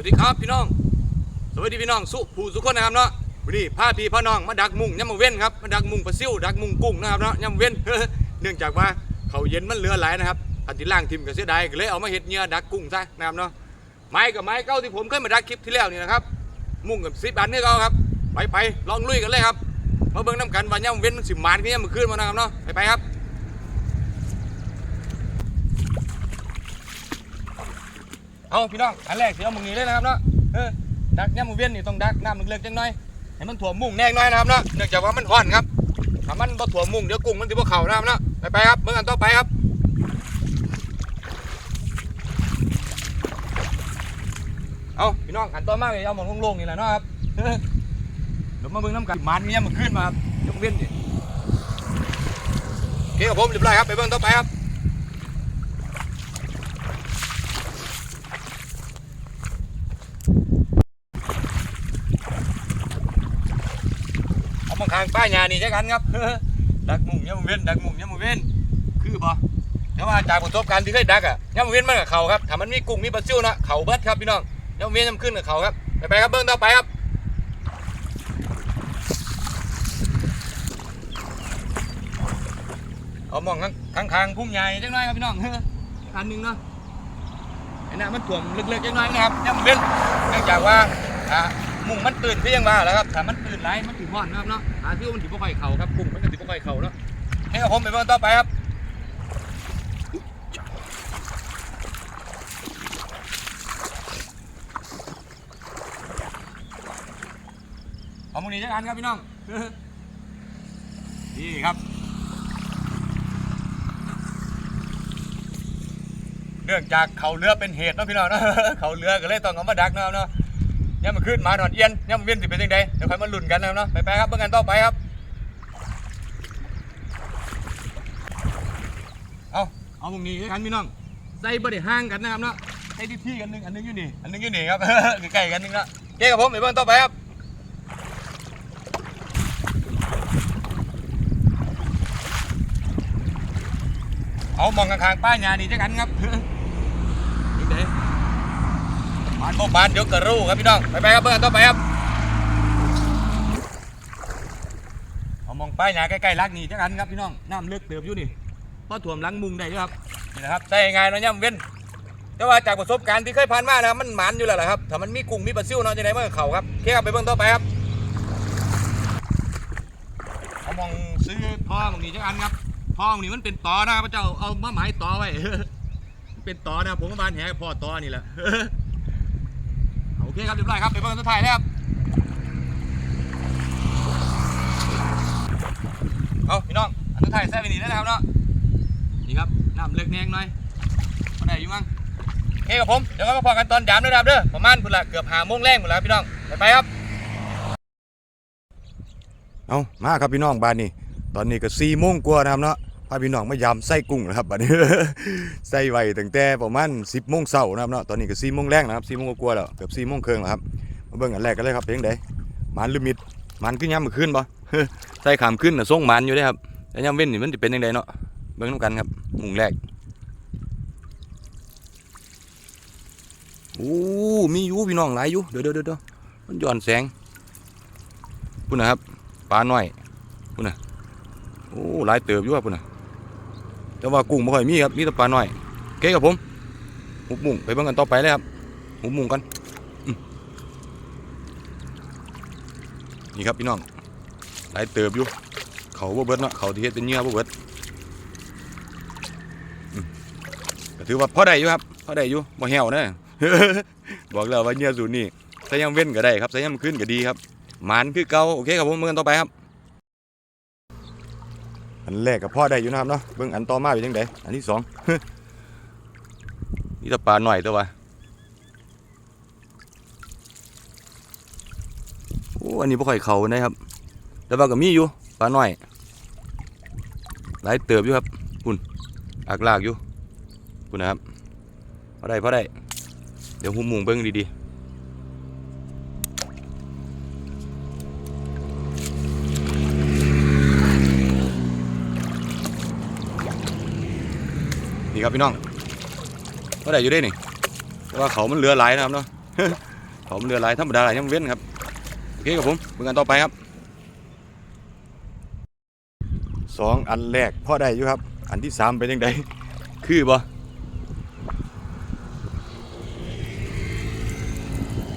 วัสดีครับพี่น้อง สวัสดีพี่น้องสุผู้สุขคนนะครับเนาะวันนี้พาพี่พ่อน้องมาดักมุงย่ำมาเว้นครับมาดักมุงปลาซิวดักมุงกุ้งนะครับเนาะย่ำเว้น เนื่องจากว่าเขาเย็นมันเหลือหลายนะครับอันที่ล่างทิมก็เสียดายก็เลยเอามาเห็ดเหงื่อดักกุ้งซะนะครับเนาะไม้กับไม้เก้าที่ผมเคยมาดักคลิปที่แล้วนี่นะครับ มุ่งกับสิบอันนี่เขาครับไปไปลองลุยกันเลยครับมาเบิ่งน้ำกันว่าย่ำเว้นมันสิมานขึ้นย่ำมันขึ้นมานะครับเนาะไปไปครับ เอาพี่น้องอันแรกเสียมึงนี้เลยนะครับเนาะเออดักย่ำมือเวียนนี่ต้องดักน้ำเล็กๆจังหน่อยให้มันถ่วมมุ่งแน่น้อยนะครับเนาะเนื่องจากว่ามันห่อนครับถ้ามันบ่ถ่วมมุ่งเดี๋ยวกุ้งมันจะบ่เข่านะครับเนาะไปไปครับเมื่อกันต่อไปครับเอาพี่น้องอันต่อมาเลยเอาหมองโล่งๆนี่แหละเนาะครับเดี๋ยวมาเบิ่งน้ำกันมันมีย่ำมันขึ้นมาครับย่ำเวียนนี่โอเคครับผมเรียบร้อยครับไปเบิ่งต่อไปครับ เอามาข้างป้ายยานี่ใช่กันครับ ดักมุงย่ำเว้นดักมุงย่ำเว้นคือบ่แต่ว่าจากประสบการณ์ที่เคยดักอะย่ำเว้นมันกับเขาครับถ้ามันมีกุ้งมีปลาซิวนะเขาเบิดครับพี่น้องย่ำเว้นย่ำขึ้นกับเขาครับไปไปครับเบิ้งต่อไปครับเอามองข้างข้างพุ่มใหญ่จังน้อยครับพี่น้องอันหนึ่งเนาะไอ้น่ะมันถ่วมลึกๆจังน้อยนะครับย่ำเว้นเนื่องจากว่าอ่ามุงมันตื่นเที่ยงมาแล้วครับถ้ามัน ตื่นไรมันถือห่อนนะครับเนาะหาที่มันถือบ่ค่อยเข่าครับกุ้งมันก็ถือบ่ค่อยเข่าเนาะให้กับผมไปเบิ่งต่อไปครับเอามุงนี้จักอันครับพี่น้องนี่ครับเนื่องจากเขาเรือเป็นเหตุเนาะพี่น้องเนาะเขาเรือก็เลยต้องเอามาดักเนาะครับเนาะ เนี่ยมันขึ้นมาหนอดเอียนเนี่ยมันเวียนสิเป็นยังไงเดี๋ยวค่อยมาลุ้นกันนะเนาะไปไปครับเบิ่งกันต่อไปครับ เอาเอาตรงนี้กันพี่น้องใส่บ่ได้ห่างกันนะครับเนาะใส่ที่ที่กันนึงอันนึงอยู่นี่อันนึงอยู่นี่ครับใกล้กันนึงละเคครับผมไปเบิ่งต่อไปครับเอามองข้างๆป้ายยานี่จักกันครับนี่เด้ บานบ่บานเดี๋ยวกระรู้ครับพี่น้อง ไปไปครับเบิ่งกันต่อไปครับเอามองไปหนาใกล้ๆรักนี่จังอันครับพี่น้อง น้ำเลือกเติบอยู่นี่พอถ่วมลังมุงได้อยู่ครับ นี่นะครับใส่ง่ายเนาะย่ำเว้นแต่ว่าจากประสบการณ์ที่เคยผ่านมานะครับมันหมันอยู่แล้วแหละครับ ถ้ามันมีกุ้งมีปลาซิวเนาะจะได้เมื่อเขาครับโอเคครับไปเบิ่งต่อไปครับเอามองซื้อท่อมองนี้จังอันครับท่อมองนี้มันเป็นตอนะครับพระเจ้าเอามาหมายตอไว้เป็นตอนะผมมาบานแหพ่อตอนี่แหละ อเคครับเรียบร้อยครับไปเบิ่งตัวถ่ายแล้วครับเอาพี่น้องอันตัวถ่ายแซ่บไปนี่แล้วนะครับเนาะนี่ครับน้ำเล็กแนงหน่อยมาได้อยู่มั้งโอเคครับผมเดี๋ยวก็มาพอกันตอนยามด้วยนะครับเด้อประมาณพุ่นละเกือบหาโมงแรงหมดแล้วพี่น้องไปไปครับเอามาครับพี่น้องบ้านนี่ตอนนี้ก็สี่โมงกว่านะครับเนาะ พาพี่น้องมายำไส้กุ้งนะครับบัดนี้ใส่ไว้ตั้งแต่ประมาณ10โมงเช้านะครับเนาะตอนนี้ก็4โมงแรงนะครับ4โมงกว่าแล้วเกือบ4โมงครึ่งแล้วครับมาเบิ่งอันแรกกันเลยครับเป็นจังไดมันหรืมิดมันขึ้นยามมื้อคืนบ่ใส่ขามขึ้นน่ะส่งมันอยู่เด้ครับแต่ยามเว้นนี่มันสิเป็นจังไดเนาะเบิ่งนํกันครับมุงแรกโอ้มีอยู่พี่น้องหลายอยู่เดี๋ยวๆๆๆมันย้อนแสงพุ่นนะครับปลาหน้อยพุ่นนะโอ้หลายเติบอยู่ครับพุ่นนะ แต่ว่ากุ้งไม่ค่อยมีครับมีแต่ปลาหน้อยโอเคครับผมหุบมุงไปเบิ่งกันต่อไปเลยครับหุบมุงกันนี่ครับพี่น้องหลายเติบอยู่เขาบ่เบิดเนาะเขาที่เฮ็ดเป็นเหยื่อบ่เบิดก็ถือว่าพอได้อยู่ครับพอได้อยู่บ่แห้วนะบอกแล้วว่าเหยื่อสูตรนี้ใส่ยามเว้นก็ได้ครับใส่ยามขึ้นก็ดีครับหมานคือเก่าโอเคครับผมเบิ่งกันต่อไปครับ อันแรกกับพ่อได้อยู่นะครับเนาะเบิ่งอันต่อมาเป็นยังไงอันที่สองนี่ตะปลาหน่อยตัววะโอ้อันนี้บ่ค่อยเขานะครับ แต่ว่าก็มีอยู่ปลาหน่อยหลายเติบอยู่ครับคุณอักลากอยู่คุณนะครับพอได้พอได้ เดี๋ยวหุ่มมุงเบิ่งดีๆ นี่ครับพี่น้องก็ได้อยู่ได้นี่ว่าเขามันเหลือหลายนะครับเนาะเขามันเรือหลายธรรมดาหลายยังเว้นครับโอเคครับผมเบิ่งกันต่อไปครับสองอันแรกพ่อได้อยู่ครับ อันที่สามเป็นยังไงคือบ่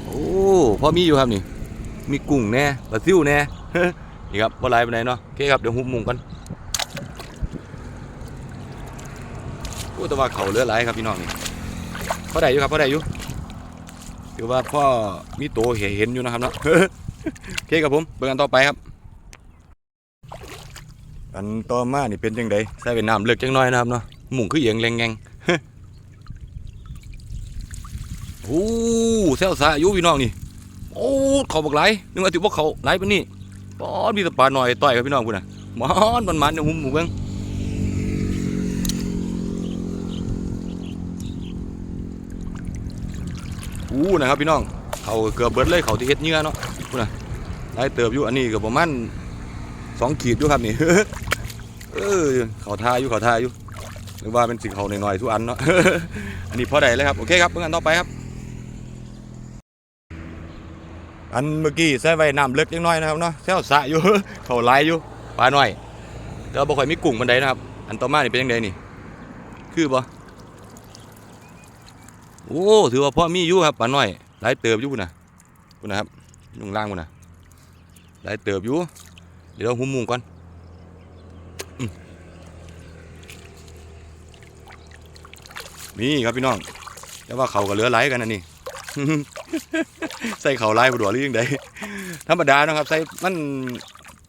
โอ้พ่อมีอยู่ครับนี่ มีกุ้งแน่ปลาซิวแน่นี่ครับบ่หลายปานเนาะโอเคครับเดี๋ยวหุบมุงกันโอ้ แต่ว่าเขาเลือหลายครับพี่น้องนี่พ่อได้อยู่ครับพ่อได้อยู่ถือว่าพ่อมีโตเห็นอยู่นะครับเนาะโอเคครับผมเบิ่งกันต่อไปครับ อันต่อมานี่เป็นจังไดใส่เป็นน้ำเลือกจังน้อยนะครับเนาะหมุ่งคือเอียงแรงแงงโอ้เซลซาอายู่พี่น้องนี่โอ้เขาบักไหลนึกว่าติว่าเขาไหลปานนี้ปอดมีแต่ปาหน่อยต่อยครับพี่น้องคุณนะมันมันมันเดี๋ยหุ่มหมูเบ้ง อู้นะครับพี่น้องเขาเกือบเบิดเลยเขาที่เฮ็ดเหงื่อเนาะคุณนะได้เติบอยู่อันนี้ก็ประมาณสองขีดอยู่ครับนี่เออเขาทาอยู่เขาทาอยู่หรือว่าเป็นสิ่งเขาหน่อยๆทุกอันเนาะอันนี้พอได้เลยครับโอเคครับเบิ่งกันต่อไปครับ อันเมื่อกี้ใส่ไว้น้ำเล็กยังน้อยนะครับเนาะแซวสะอยู่เขาไหลยอยู่ปลาหน่อยแต่ว่าบ่ค่อยมีกุ้งบันไดนะครับ อันต่อมานี่เป็นยังไงนี่ คือบ่ อ้ถือว่าพ่อมีอยู่ครับปลาน่อยหลายเติบอยู่นะพุ่นะครับยุงล่างพุ่นะหลายเติบอยู่ เดี๋ยวเราหุ้มมุงก่อนมนี่ครับพี่น้องแต่ว่าเขาก็เหลือหลายกันอันนี้ใส่เขาวลายบดัวหรือยังไงธรรมดานะครับใส่มัน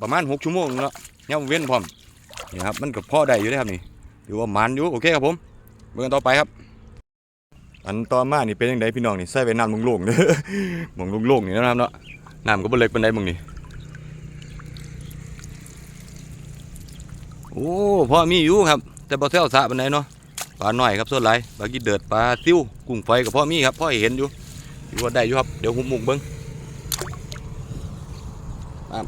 ประมาณหกชั่วโมงเนาะย่ำเว้นพร้อมนี่ครับมันก็พอได้อยู่ได้ครับนี่ถือว่ามันอยู่โอเคครับผมเบิ่งกันต่อไปครับ อันต่อมานี่เป็นยังไงพี่น้องนี่ใส่ไว้น้ำลงๆเด้อหมองลงๆนี่นะครับเนาะน้ำก็บ่เล็กปานใดมองนี่โอ้พ่อมีอยู่ครับ แต่บ่แซวสะปานใดเนาะปลาหน่อยครับส่วนหลายปลากีเดือดปลาติ้วกุ้งไฟกับพ่อมีครับพ่อเห็นอยู่ถือว่าได้อยู่ครับเดี๋ยวหุ่มมุกเบิ้งครับ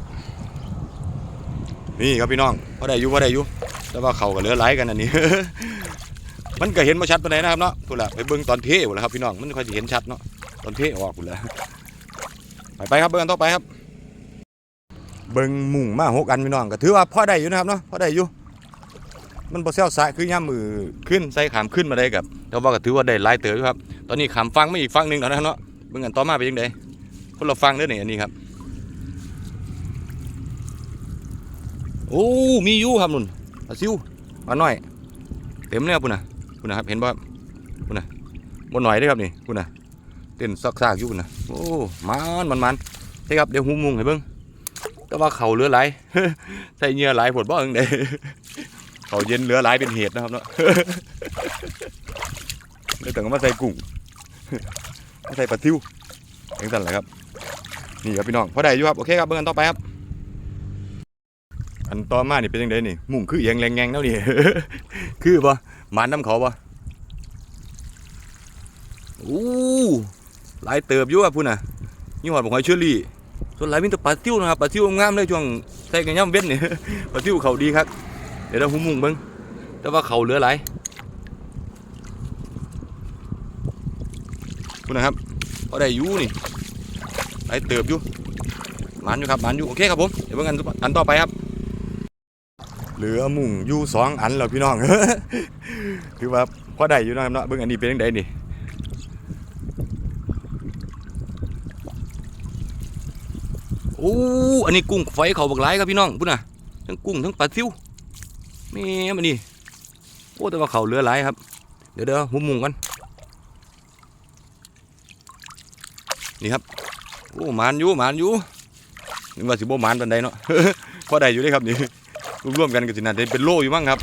นี่ครับพี่น้องพ่อได้อยู่พ่อได้อยู่แต่ว่าเขาก็เหลือหลายกันอันนี้ มันก็เห็นมาชัดปานใดนะครับเนาะพูดละไปเบิ้งตอนเทหมดแล้วครับพี่น้องมันค่อยจะเห็นชัดเนาะตอนเทออกพูดละไปไปครับเบิ้งกันต่อไปครับ เบิ้งมุงมาหกอันพี่น้องก็ถือว่าพอได้อยู่นะครับเนาะพอได้อยู่มันบ่เซลสายคือย่ำมือขึ้นใส่ขามขึ้นมาได้กับแต่ว่าก็ถือว่าได้หลายเต๋อครับ ตอนนี้ขามฟังไม่อีกฟังหนึ่งแล้วนะครับเนาะเบิ่งกันต่อมาเป็นยังไงคนเราฟังเด้อนี่อันนี้ครับโอ้มีอยู่ครับนุ่นปลาซิวปลาน้อย เต็มเลยครับพุ่นนะ พุ่นะครับเห็นบ่ครับพุ่นะบ่หน่อยเด้ครับนี่พุ่นะเต้นซากอยู่พุ่นะโอ้มันมันมันใช่ครับเดี๋ยวหูมุงให้เบิ่งแต่ว่าเขาเหลือหลายใส่เหงื่อหลายผดบ่จังไดเขาเย็นเหลือหลายเป็นเหตุนะครับเนาะเลยต้องมาใส่กุ้งมาใส่ปลาทิวอย่างนั้นแหละครับนี่ครับพี่น้องพอได้อยู่ครับโอเคครับเบิ่งกันต่อไปครับอันต่อมานี่เป็นยังไงนี่มุ่งคือเอียงแรงแงงแล้วนี่ คือปะ มานน้ำเขาปะโอ้หลายเติบอยู่ครับพุ่นน่ะยี่ห้อบอกหอยเชอรี่ส่วนหลายมีแต่ปลาทิวนะครับปลาทิวงามเลยช่วงใส่กันย่ำเว้นนี่ปลาทิวเขาดีครับ เดี๋ยวเราหุ้มมุงเบิ่งแต่ว่าเขาเหลือหลายพุ่นนะครับพอได้อยู่นี่ได้เติบอยู่หมันอยู่ครับหมันอยู่โอเคครับผมเดี๋ยวเบิ่งกันอันต่อไปครับ เหลือมุงอยู่สองอันแล้วพี่น้องคือว่าพอได้อยู่นะครับเนาะเบิ่งอันนี้เป็นยังไงนี่โอ้อันนี้กุ้งไฟเขาบักหลายครับพี่น้องพุ่นน่ะทั้งกุ้งทั้งปลาซิวแม่มันนี่โอ้แต่ว่าเขาเหลือหลายครับ เดี๋ยวเดี๋ยวหุ้มมุงกันนี่ครับโอ้หมานอยู่หมานอยู่นี่ว่าสิบ่หมานปานใดเนาะพอได้อยู่เด้ครับนี่ รวมๆกันก็สิน่าจะเป็นโลอยู่มั้งครับ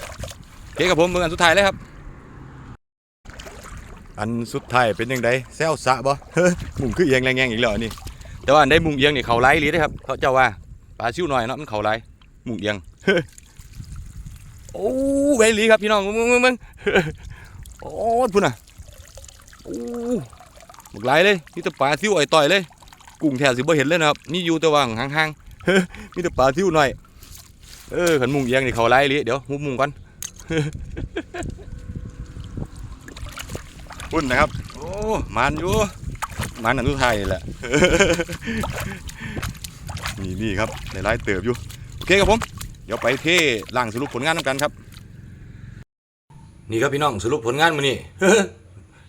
โอเคครับผมเบิ่งอันสุดท้ายเลยครับ อันสุดท้ายเป็นยังไงแซวสะบ่มุงคือเอียงแรงแงงอีกแล้วอันนี่แต่ว่าอันได้มุงเอียงนี่เขาไล่ลีเด้ครับเขาเจ้าว่าปลาชิวหน่อยเนาะมันเขาไล่มุงเอียงโอ้เวลีครับพี่น้องมึงมึงมึงมึงโอ้พุ่นน่ะโอ้หมกหลายเลยมีแต่ปลาซิวไอ้ต่อยเลยกุ้งแถวสิบ่เห็นเลยนะครับนี่อยู่แต่ว่าห่างๆมีแต่ปลาซิวหน่อย เออขันมุงเอียงนี่เขาไล่เลยเดี๋ยวหุบมุงก่อนพุ่นนะครับ โอ้มันอยู่มันอันสุดท้ายแหละนี่นี่ครับหลายๆเติบอยู่โอเคครับผม เดี๋ยวไปเท่ล่างสรุปผลงานนำกันครับ นี่ครับพี่น้องสรุปผลงานมื้อนี้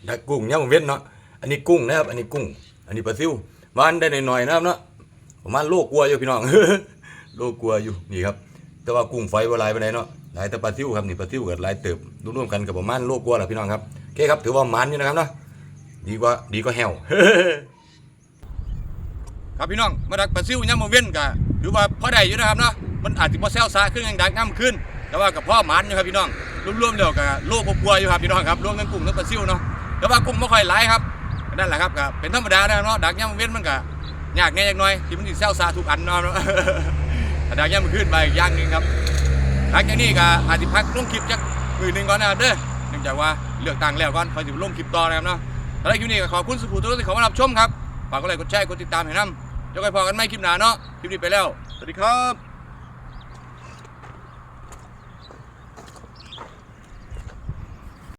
ดักกุ้งเนี่ย่ำเว้นเนาะอันนี้กุ้งนะครับ อันนี้กุ้ง อันนี้ปลาซิวหวานได้หน่อยๆนะครับเนาะประมาณโลกลัวอยู่พี่น้องโลกลัวอยู่นี่ครับ แต่ว่ากุ้งไฟบ่หลายไปานเนาะหลายแต่ปลาซิวครับนี่ปลาซิวกับลายเติบรวมๆกันกับประมาณโลกลัวาแหละพี่น้องครับโอเคครับถือว่ามันอยู่นะครับเนาะดีกว่าดีกว่าแฮวครับพี่น้องมาดักปลาซิวย่ำมาเว้นกะถือว่าพ่อได้อยู่นะครับเนาะมันอาจจะพอแซวซาขึ้นยังดักน้ำขึ้น แต่ว่ากับพ่อหมันอยู่ครับพี่น้องรวมๆเดียวกับโลกกลัวอยู่ครับพี่น้องครับรวมทั้งกุ้งทั้งปลาซิวเนาะแต่ว่ากุ้งไม่ค่อยหลายครับนั่นแหละครับก็เป็นธรรมดาแล้วเนาะดักย่ำมาเว้นมันก็ยากแน่ยักหน่อยที่มันสิแซวซาทุกอันเนาะ แต่ดักย่ำมันขึ้นไปอีกอย่างหนึงครับหลังจากนี้ก็อาจจะพักลงคลิปจักมือหนึ่งก่อนนะครับเด้อเนื่องจากว่าเลือกตั้งแล้วก่อนคอยจะลงคลิปต่อนะครับเนาะแล้วในคลิปนี้ก็ขอบคุณสุภูทุกท่านที่เข้ามารับชมครับฝากกดไลค์กดแชร์กดติดตามให้นำเดี๋ยวไปพอกันไม่คลิปหน้าเนาะคลิปนี้ไปแล้วสวัสดีครับ